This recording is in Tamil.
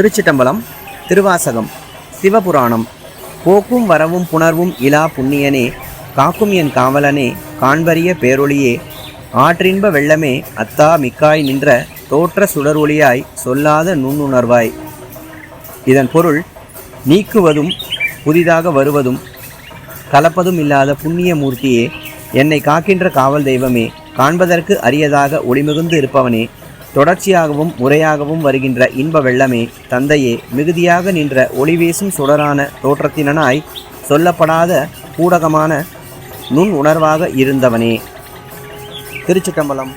திருச்சிட்டம்பலம் திருவாசகம் சிவபுராணம் போக்கும் வரவும் புணர்வும் இலா புண்ணியனே காக்கும் என் காவலனே காண்பரிய பேரொளியே ஆற்றின்ப வெள்ளமே அத்தா மிக்காய் நின்ற தோற்ற சுடரொளியாய் சொல்லாத நுண்ணுணர்வாய். இதன் பொருள் நீக்குவதும் புதிதாக வருவதும் கலப்பதும் இல்லாத புண்ணிய மூர்த்தியே என்னை காக்கின்ற காவல் தெய்வமே காண்பதற்கு அரியதாக ஒளிமிகுந்து இருப்பவனே தொடர்ச்சியாகவும் முறையாகவும் வருகின்ற இன்ப வெள்ளமே தந்தையே மிகுதியாக நின்ற ஒளிவீசும் சுடரான தோற்றத்தினனாய் சொல்லப்படாத ஊடகமான நுண் உணர்வாக இருந்தவனே. திருச்சிட்டம்பலம்